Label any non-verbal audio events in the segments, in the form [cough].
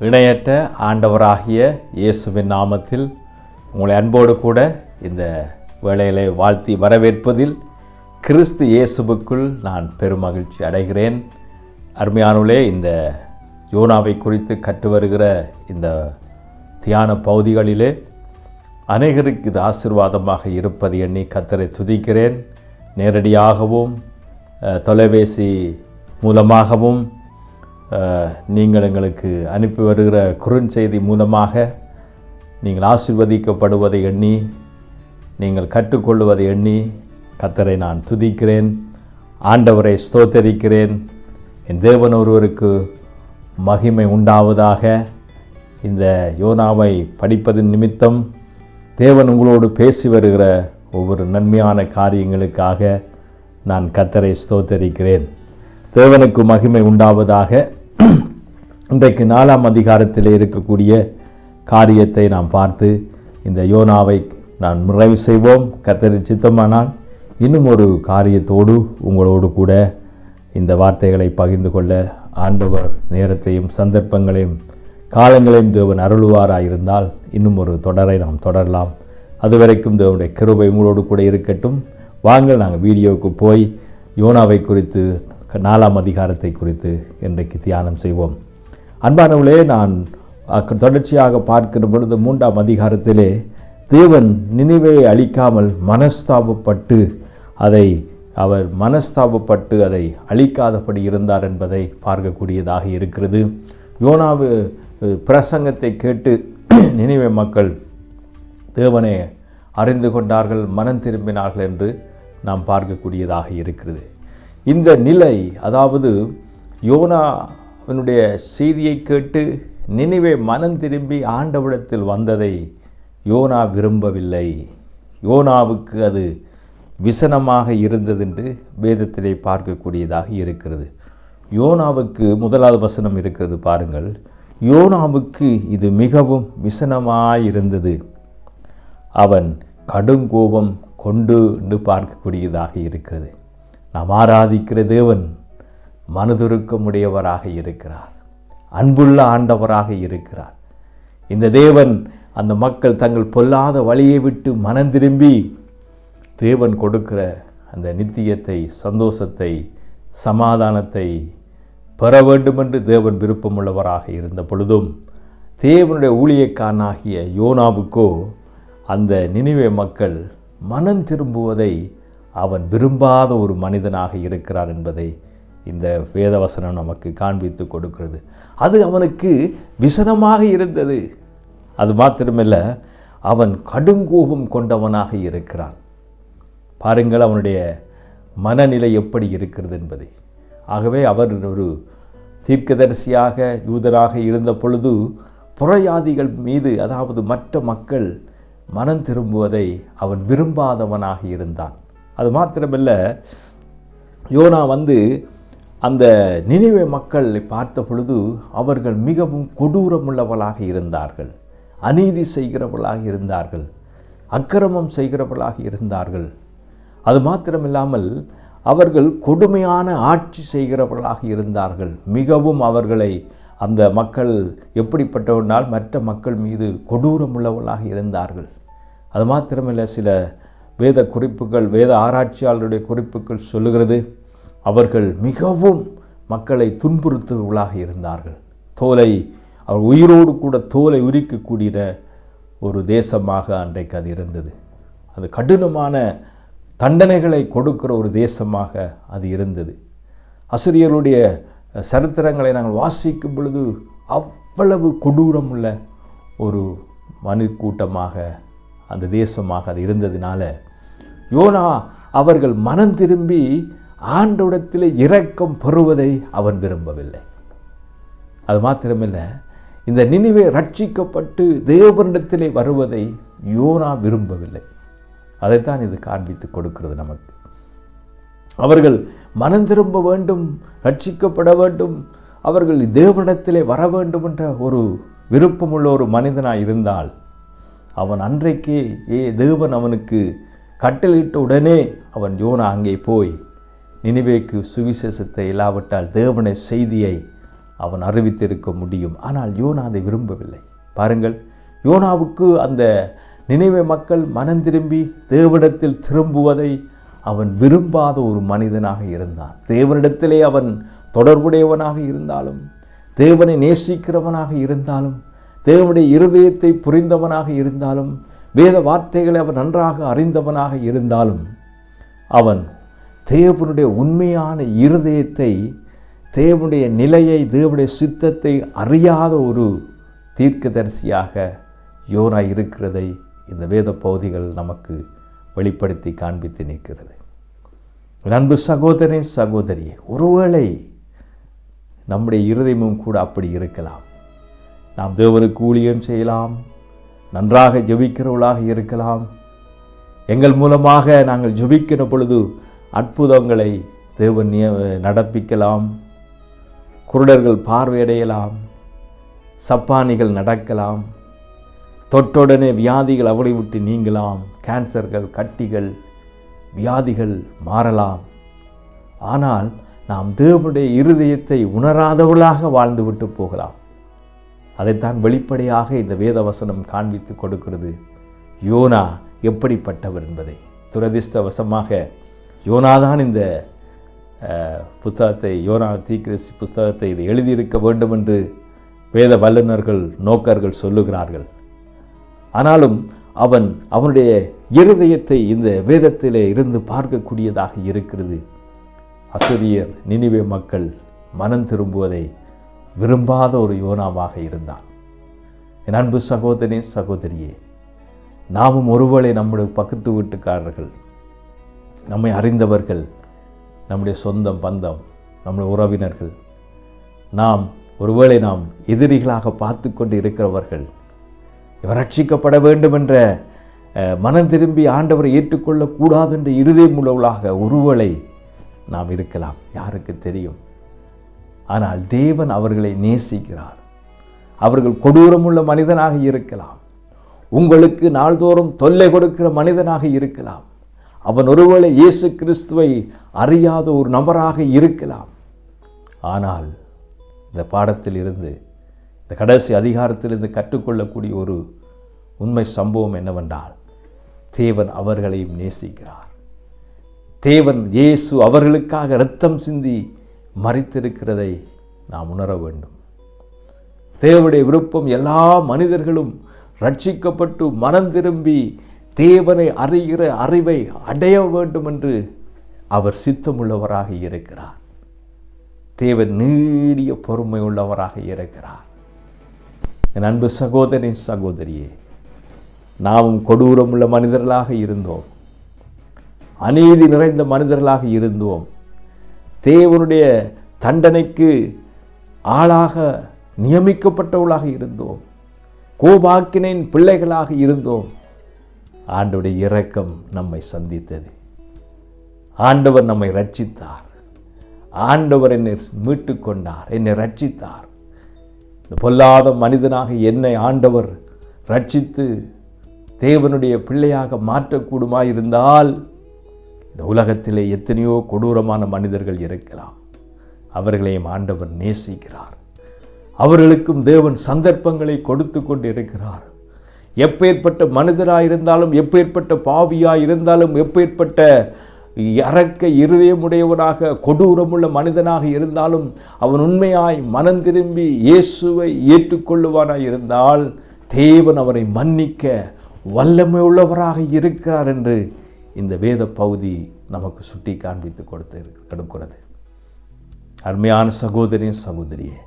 இணையற்ற ஆண்டவராகிய இயேசுவின் நாமத்தில் உங்களை அன்போடு கூட இந்த வேளையிலே வாழ்த்தி வரவேற்பதில் கிறிஸ்து இயேசுவுக்குள் நான் பெருமகிழ்ச்சி அடைகிறேன். அருமையானுலே இந்த யோனாவை குறித்து கற்று வருகிற இந்த தியான பகுதிகளிலே அநேகருக்கு இது ஆசீர்வாதமாக இருப்பது எண்ணி கத்தரை துதிக்கிறேன். நேரடியாகவும் தொலைபேசி மூலமாகவும் நீங்கள் எங்களுக்கு அனுப்பி வருகிற குறுஞ்செய்தி மூலமாக நீங்கள் ஆசிர்வதிக்கப்படுவதை எண்ணி நீங்கள் கற்றுக்கொள்வதை எண்ணி கத்தரை நான் துதிக்கிறேன். ஆண்டவரை ஸ்தோத்தரிக்கிறேன். என் தேவன் ஒருவருக்கு மகிமை உண்டாவதாக. இந்த யோனாவை படிப்பதன் நிமித்தம் தேவன் உங்களோடு பேசி வருகிற ஒவ்வொரு நன்மையான காரியங்களுக்காக நான் கத்தரை ஸ்தோத்தரிக்கிறேன். தேவனுக்கு மகிமை உண்டாவதாக. இன்றைக்கு நாலாம் அதிகாரத்தில் இருக்கக்கூடிய காரியத்தை நாம் பார்த்து இந்த யோனாவை நான் நிறைவு செய்வோம். கத்தரி சித்தமானால் இன்னும் ஒரு காரியத்தோடு உங்களோடு கூட இந்த வார்த்தைகளை பகிர்ந்து கொள்ள ஆண்டவர் நேரத்தையும் சந்தர்ப்பங்களையும் காலங்களையும் தேவன் அருள்வாராயிருந்தால் இன்னும் ஒரு தொடரை நாம் தொடரலாம். அதுவரைக்கும் தேவனுடைய கிருபை உங்களோடு கூட இருக்கட்டும். வாங்கள் நாங்கள் வீடியோவுக்கு போய் யோனாவை குறித்து நாலாம் அதிகாரத்தை குறித்து இன்றைக்கு தியானம் செய்வோம். அன்பானவர்களே நான் தொடர்ச்சியாக பார்க்கிற பொழுது மூன்றாம் அதிகாரத்திலே தேவன் நினைவை அழிக்காமல் மனஸ்தாபப்பட்டு அதை அவர் மனஸ்தாபப்பட்டு அதை அழிக்காதபடி இருந்தார் என்பதை பார்க்கக்கூடியதாக இருக்கிறது. யோனாவு பிரசங்கத்தை கேட்டு [clears throat] நினைவே மக்கள் தேவனை அறிந்து கொண்டார்கள் மனம் திரும்பினார்கள் என்று நாம் பார்க்கக்கூடியதாக இருக்கிறது. இந்த நிலை அதாவது யோனாவினுடைய செய்தியை கேட்டு நினைவே மனம் திரும்பி ஆண்டவிடத்தில் வந்ததை யோனா விரும்பவில்லை. யோனாவுக்கு அது விசனமாக இருந்தது என்று வேதத்திலே பார்க்கக்கூடியதாக இருக்கிறது. யோனாவுக்கு முதலாவது வசனம் இருக்கிறது பாருங்கள். யோனாவுக்கு இது மிகவும் விசனமாயிருந்தது. அவன் கடுங்கோபம் கொண்டு என்று பார்க்கக்கூடியதாக இருக்கிறது. நாம் ஆராதிக்கிற தேவன் மனதுருக்கமுடையவராக இருக்கிறார். அன்புள்ள ஆண்டவராக இருக்கிறார். இந்த தேவன் அந்த மக்கள் தங்கள் பொல்லாத வழியை விட்டு மனம் திரும்பி தேவன் கொடுக்கிற அந்த நித்தியத்தை சந்தோஷத்தை சமாதானத்தை பெற வேண்டுமென்று தேவன் விருப்பமுள்ளவராக இருந்த பொழுதும் தேவனுடைய ஊழியக்காரனாகிய யோனாவுக்கோ அந்த நினைவே மக்கள் மனம் திரும்புவதை அவன் விரும்பாத ஒரு மனிதனாக இருக்கிறார் என்பதை இந்த வேதவசனம் நமக்கு காண்பித்து கொடுக்கிறது. அது அவனுக்கு விசனமாக இருந்தது. அது மாத்திரமல்ல அவன் கடுங்கோபம் கொண்டவனாக இருக்கிறான். பாருங்கள் அவனுடைய மனநிலை எப்படி இருக்கிறது என்பதை. ஆகவே அவர் ஒரு தீர்க்கதரிசியாக யூதராக இருந்த பொழுது புறயாதிகள் மீது அதாவது மற்ற மக்கள் மனம் திரும்புவதை அவன் விரும்பாதவனாக இருந்தான். அது மாத்திரமில்ல யோனா வந்து அந்த நினைவே மக்களை பார்த்த பொழுது அவர்கள் மிகவும் கொடூரமுள்ளவர்களாக இருந்தார்கள் அநீதி செய்கிறவர்களாக இருந்தார்கள் அக்கிரமம் செய்கிறவர்களாக இருந்தார்கள். அது மாத்திரமில்லாமல் அவர்கள் கொடுமையான ஆட்சி செய்கிறவர்களாக இருந்தார்கள். மிகவும் அவர்களை அந்த மக்கள் எப்படிப்பட்டவனால் மற்ற மக்கள் மீது கொடூரமுள்ளவர்களாக இருந்தார்கள். அது மாத்திரமில்லை சில வேத குறிப்புகள் வேத ஆராய்ச்சியாளருடைய குறிப்புகள் சொல்லுகிறது. அவர்கள் மிகவும் மக்களை துன்புறுத்துவர்களாக இருந்தார்கள். தோலை அவர் உயிரோடு கூட தோலை உரிக்கக்கூடிய ஒரு தேசமாக அன்றைக்கு அது இருந்தது. அது கடினமான தண்டனைகளை கொடுக்கிற ஒரு தேசமாக அது இருந்தது. அசிரியருடைய சரித்திரங்களை நாங்கள் வாசிக்கும் பொழுது அவ்வளவு கொடூரமுள்ள ஒரு மனு கூட்டமாக அந்த தேசமாக அது இருந்ததினால யோனா அவர்கள் மனம் திரும்பி ஆண்டோடத்தில் இரக்கம் பெறுவதை அவன் விரும்பவில்லை. அது மாத்திரமில்லை இந்த நினைவை ரட்சிக்கப்பட்டு தேவனிடத்திலே வருவதை யோனா விரும்பவில்லை. அதைத்தான் இது காண்பித்து கொடுக்கிறது நமக்கு. அவர்கள் மனம் திரும்ப வேண்டும் ரட்சிக்கப்பட வேண்டும் அவர்கள் தேவனிடத்திலே வர வேண்டும் என்ற ஒரு விருப்பமுள்ள ஒரு மனிதனாக இருந்தால் அவன் அன்றைக்கே ஏ தேவன் அவனுக்கு கட்டளையிட்ட உடனே அவன் யோனா அங்கே போய் நினைவேக்கு சுவிசேஷத்தை இல்லாவிட்டால் தேவனை செய்தியை அவன் அறிவித்திருக்க முடியும். ஆனால் யோனா அதை விரும்பவில்லை. பாருங்கள் யோனாவுக்கு அந்த நினைவை மக்கள் மனம் திரும்பி தேவனிடத்தில் திரும்புவதை அவன் விரும்பாத ஒரு மனிதனாக இருந்தான். தேவனிடத்திலே அவன் தொடர்புடையவனாக இருந்தாலும் தேவனை நேசிக்கிறவனாக இருந்தாலும் தேவனுடைய இருதயத்தை புரிந்தவனாக இருந்தாலும் வேத வார்த்தைகளை அவன் நன்றாக அறிந்தவனாக இருந்தாலும் அவன் தேவனுடைய உண்மையான இருதயத்தை தேவனுடைய நிலையை தேவனுடைய சித்தத்தை அறியாத ஒரு தீர்க்கதரிசியாக யோனா இருக்கிறதை இந்த வேத பகுதிகள் நமக்கு வெளிப்படுத்தி காண்பித்து நிற்கிறது. அன்பு சகோதரே சகோதரியே ஒருவேளை நம்முடைய இருதயமும் கூட அப்படி இருக்கலாம். நாம் தேவனுக்கு ஊழியம் செய்யலாம் நன்றாக ஜெபிக்கிறவர்களாக இருக்கலாம். எங்கள் மூலமாக நாங்கள் ஜெபிக்கிற பொழுது அற்புதங்களை தேவன் நிய நடப்பிக்கலாம். குருடர்கள் பார்வையடையலாம். சப்பானிகள் நடக்கலாம். தொட்டுடனே வியாதிகள் அவளை விட்டு நீங்கலாம். கேன்சர்கள் கட்டிகள் வியாதிகள் மாறலாம். ஆனால் நாம் தேவனுடைய இருதயத்தை உணராதவளாக வாழ்ந்துவிட்டு போகலாம். அதைத்தான் வெளிப்படையாக இந்த வேத வசனம் காண்பித்து கொடுக்கிறது. யோனா எப்படிப்பட்டவர் என்பதை. துரதிர்ஷ்டவசமாக யோனாதான் இந்த புத்தகத்தை யோனா தீக்கிரசி புத்தகத்தை இது எழுதியிருக்க வேண்டும் என்று வேத வல்லுநர்கள் நோக்கர்கள் சொல்லுகிறார்கள். ஆனாலும் அவன் அவனுடைய இருதயத்தை இந்த வேதத்திலே இருந்து பார்க்கக்கூடியதாக இருக்கிறது. அசுரியர் நினிவே மக்கள் மனம் திரும்புவதை விரும்பாத ஒரு யோனாவாக இருந்தான். என் அன்பு சகோதரனே சகோதரியே நாமும் ஒருவேளை நம்முடைய பக்கத்து வீட்டுக்காரர்கள் நம்மை அறிந்தவர்கள் நம்முடைய சொந்தம் பந்தம் நம்முடைய உறவினர்கள் நாம் ஒருவேளை நாம் எதிரிகளாக பார்த்து கொண்டு இருக்கிறவர்கள் இவர் ரட்சிக்கப்பட வேண்டும் என்ற மனம் திரும்பி ஆண்டவரை ஏற்றுக்கொள்ளக்கூடாது என்ற இருதயம் உள்ளவளாக ஒருவளை நாம் இருக்கலாம். யாருக்கு தெரியும்? ஆனால் தேவன் அவர்களை நேசிக்கிறார். அவர்கள் கொடூரமுள்ள மனிதனாக இருக்கலாம். உங்களுக்கு நாள்தோறும் தொல்லை கொடுக்கிற மனிதனாக இருக்கலாம். அவன் ஒருவேளை இயேசு கிறிஸ்துவை அறியாத ஒரு நபராக இருக்கலாம். ஆனால் இந்த பாடத்தில் இருந்து இந்த கடைசி அதிகாரத்திலிருந்து கற்றுக்கொள்ளக்கூடிய ஒரு உண்மை சம்பவம் என்னவென்றால் தேவன் அவர்களையும் நேசிக்கிறார். தேவன் இயேசு அவர்களுக்காக இரத்தம் சிந்தி மறித்திருக்கிறதை நாம் உணர வேண்டும். தேவனுடைய விருப்பம் எல்லா மனிதர்களும் ரட்சிக்கப்பட்டு மனம் திரும்பி தேவனை அறிகிற அறிவை அடைய வேண்டும் என்று அவர் சித்தமுள்ளவராக இருக்கிறார். தேவன் நீடிய பொறுமை உள்ளவராக இருக்கிறார். என் அன்பு சகோதரின் சகோதரியே நாமும் கொடூரமுள்ள மனிதர்களாக இருந்தோம். அநீதி நிறைந்த மனிதர்களாக இருந்தோம். தேவனுடைய தண்டனைக்கு ஆளாக நியமிக்கப்பட்டவளாக இருந்தோம். கோபாக்கினின் பிள்ளைகளாக இருந்தோம். ஆண்டவருடைய இரக்கம் நம்மை சந்தித்தது. ஆண்டவர் நம்மை ரட்சித்தார் ஆண்டவர் என்னை மீட்டு கொண்டார். என்னை ரட்சித்தார் இந்த பொல்லாத மனிதனாக என்னை ஆண்டவர் ரட்சித்து தேவனுடைய பிள்ளையாக மாற்றக்கூடுமா இருந்தால் இந்த உலகத்திலே எத்தனையோ கொடூரமான மனிதர்கள் இருக்கலாம். அவர்களையும் ஆண்டவர் நேசிக்கிறார். அவர்களுக்கும் தேவன் சந்தர்ப்பங்களை கொடுத்து கொண்டு இருக்கிறார் எப்பேற்பட்ட மனிதராயிருந்தாலும் எப்பேற்பட்ட பாவியாக இருந்தாலும் எப்பேற்பட்ட இறக்க இருதயமுடையவனாக கொடூரமுள்ள மனிதனாக இருந்தாலும் அவன் உண்மையாய் மனம் திரும்பி இயேசுவை ஏற்றுக்கொள்ளுவானாய் இருந்தால் தேவன் அவரை மன்னிக்க வல்லமை உள்ளவராக இருக்கிறார் என்று இந்த வேத பகுதி நமக்கு சுட்டி காண்பித்து கொடுத்து கொடுக்கிறது. அருமையான சகோதரின் சகோதரியே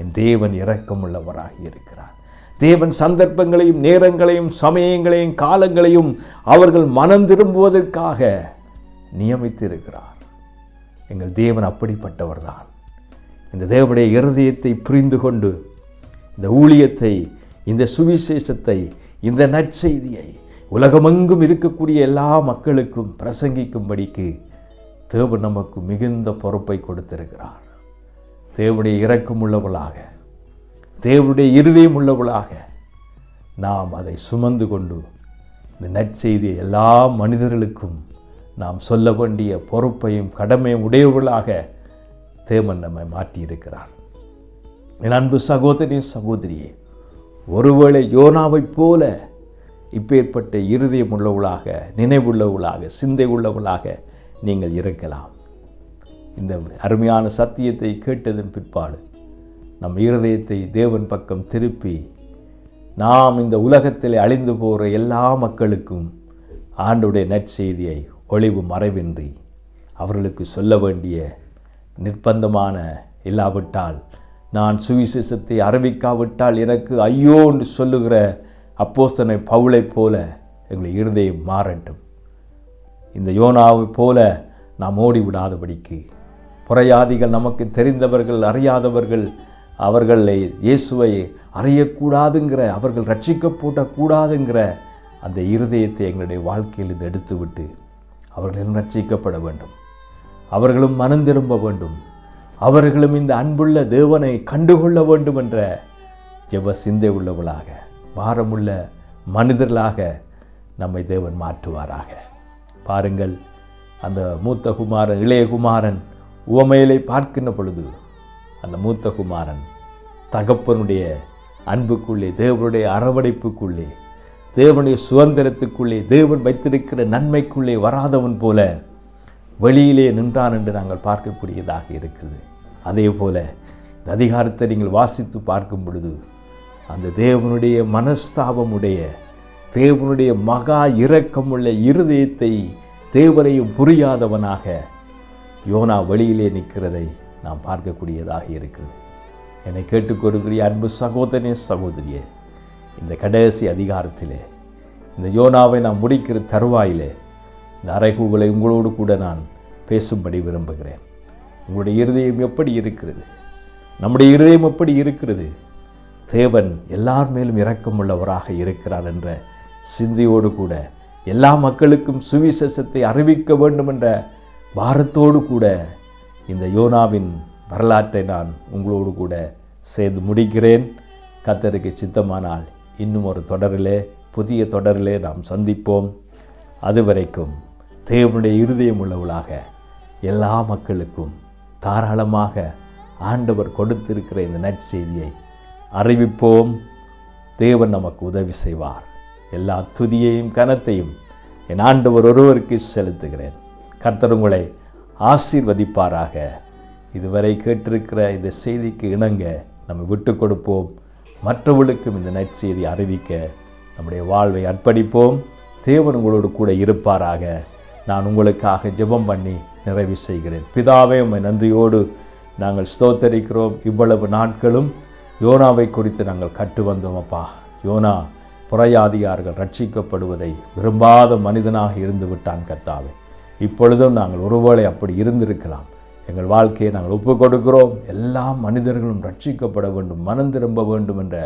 என் தேவன் இரக்கமுள்ளவராக இருக்கிறார். தேவன் சந்தர்ப்பங்களையும் நேரங்களையும் சமயங்களையும் காலங்களையும் அவர்கள் மனம் திரும்புவதற்காக நியமித்திருக்கிறார். எங்கள் தேவன் அப்படிப்பட்டவர்தான். இந்த தேவனுடைய இருதயத்தை புரிந்து கொண்டு இந்த ஊழியத்தை இந்த சுவிசேஷத்தை இந்த நற்செய்தியை உலகமெங்கும் இருக்கக்கூடிய எல்லா மக்களுக்கும் பிரசங்கிக்கும்படிக்கு தேவன் நமக்கு மிகுந்த பொறுப்பை கொடுத்திருக்கிறார். தேவனுடைய இறக்கம் உள்ளவளாக தேவனுடைய இருதயம் உள்ளவளாக நாம் அதை சுமந்து கொண்டு இந்த நற்செய்தியை எல்லா மனிதர்களுக்கும் நாம் சொல்ல வேண்டிய பொறுப்பையும் கடமையும் உடையவர்களாக தேவன் நம்மை மாற்றியிருக்கிறார். என் அன்பு சகோதரி சகோதரியே ஒருவேளை யோனாவைப் போல இப்பேற்பட்ட இருதயம் உள்ளவளாக நினைவுள்ளவளாக சிந்தை உள்ளவளாக நீங்கள் இருக்கலாம். இந்த அருமையான சத்தியத்தை கேட்டதன் பிற்பாடு நம் இருதயத்தை தேவன் பக்கம் திருப்பி நாம் இந்த உலகத்தில் அழிந்து போகிற எல்லா மக்களுக்கும் ஆண்டுடைய நற்செய்தியை ஒளிவு மறைவின்றி அவர்களுக்கு சொல்ல வேண்டிய நிர்பந்தமான இல்லாவிட்டால் நான் சுவிசேஷத்தை அறிவிக்காவிட்டால் எனக்கு ஐயோ என்று சொல்லுகிற அப்போஸ்தனை பவுளைப் போல எங்களை இருதயம் மாறட்டும். இந்த யோனாவைப் போல நாம் ஓடி விடாதபடிக்கு புறையாதிகள் நமக்கு தெரிந்தவர்கள் அறியாதவர்கள் அவர்களை இயேசுவை அறியக்கூடாதுங்கிற அவர்கள் ரட்சிக்கப்பூட்டக்கூடாதுங்கிற அந்த இருதயத்தை எங்களுடைய வாழ்க்கையில் இது எடுத்துவிட்டு அவர்களும் ரட்சிக்கப்பட வேண்டும். அவர்களும் மனம் திரும்ப வேண்டும். அவர்களும் இந்த அன்புள்ள தேவனை கண்டுகொள்ள வேண்டும் என்ற ஜெப சிந்தை உள்ளவளாக பாரமுள்ள மனிதர்களாக நம்மை தேவன் மாற்றுவாராக. பாருங்கள் அந்த மூத்த குமாரன் இளைய குமாரன் உவமையிலே பார்க்கின்ற பொழுது அந்த மூத்த குமாரன் தகப்பனுடைய அன்புக்குள்ளே தேவனுடைய அரவணைப்புக்குள்ளே தேவனுடைய சுதந்திரத்துக்குள்ளே தேவன் வைத்திருக்கிற நன்மைக்குள்ளே வராதவன் போல வெளியிலே நின்றான் என்று நாங்கள் பார்க்கக்கூடியதாக இருக்கிறது. அதே போல இந்த அதிகாரத்தை நீங்கள் வாசித்து பார்க்கும் பொழுது அந்த தேவனுடைய மனஸ்தாபமுடைய தேவனுடைய மகா இரக்கமுள்ள இருதயத்தை தேவரையும் புரியாதவனாக யோனா வழியிலே நிற்கிறதை நாம் பார்க்கக்கூடியதாக இருக்கிறது. என்னை கேட்டுக்கொடுக்கிற அன்பு சகோதரனே சகோதரியே இந்த கடைசி அதிகாரத்திலே இந்த யோனாவை நான் முடிக்கிற தருவாயிலே இந்த அரைகூகளை உங்களோடு கூட நான் பேசும்படி விரும்புகிறேன். உங்களுடைய இருதயம் எப்படி இருக்கிறது? நம்முடைய இருதயம் எப்படி இருக்கிறது? தேவன் எல்லார் மேலும் இரக்கமுள்ளவராக இருக்கிறார் என்ற சிந்தையோடு கூட எல்லா மக்களுக்கும் சுவிசேஷத்தை அறிவிக்க வேண்டும் என்ற பாரத்தோடு கூட இந்த யோனாவின் வரலாற்றை நான் உங்களோடு கூட சேர்ந்து முடிக்கிறேன். கத்தருக்கு சித்தமானால் இன்னும் ஒரு தொடரிலே புதிய தொடரிலே நாம் சந்திப்போம். அதுவரைக்கும் தேவனுடைய இருதயம் உள்ளவளாக எல்லா மக்களுக்கும் தாராளமாக ஆண்டவர் கொடுத்திருக்கிற இந்த நற்செய்தியை அறிவிப்போம். தேவன் நமக்கு உதவி செய்வார். எல்லா துதியையும் கனத்தையும் என் ஆண்டவர் ஒருவருக்கு செலுத்துகிறேன். கர்த்தர் உங்களை ஆசீர்வதிப்பாராக. இதுவரை கேட்டிருக்கிற இந்த செய்திக்கு இணங்க நம்ம விட்டு கொடுப்போம். மற்றவர்களுக்கும் இந்த நற்செய்தி அறிவிக்க நம்முடைய வாழ்வை அர்ப்பணிப்போம். தேவன் உங்களோடு கூட இருப்பாராக. நான் உங்களுக்காக ஜெபம் பண்ணி நிறைவு செய்கிறேன். பிதாவே உம்மை நன்றியோடு நாங்கள் ஸ்தோத்தரிக்கிறோம். இவ்வளவு நாட்களும் யோனாவை குறித்து நாங்கள் கற்று வந்தோம் அப்பா. யோனா புறையாதியார்கள் ரட்சிக்கப்படுவதை விரும்பாத மனிதனாக இருந்து விட்டான் கத்தாவே இப்பொழுதும் நாங்கள் ஒருவேளை அப்படி இருந்திருக்கலாம். எங்கள் வாழ்க்கையை நாங்கள் ஒப்பு கொடுக்கிறோம். எல்லா மனிதர்களும் ரட்சிக்கப்பட வேண்டும் மனம் திரும்ப வேண்டும் என்ற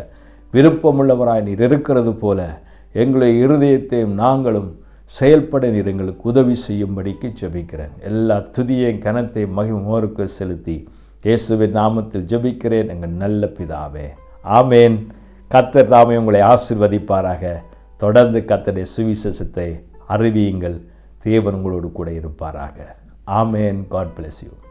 விருப்பமுள்ளவராய் நீர் இருக்கிறது போல எங்களுடைய இருதயத்தையும் நாங்களும் செயல்பட நீர் எங்களுக்கு உதவி செய்யும்படிக்கு ஜெபிக்கிறேன். எல்லா துதியையும் கனத்தையும் மகிமோருக்கு செலுத்தி இயேசுவின் நாமத்தில் ஜெபிக்கிறேன் எங்கள் நல்ல பிதாவே. ஆமேன். கத்தர் தாமே உங்களை ஆசிர்வதிப்பாராக. தொடர்ந்து கத்தருடைய சுவிசேஷத்தை அறிவியுங்கள். தேவன் உங்களோடு கூட இருப்பாராக. ஆமேன். God bless you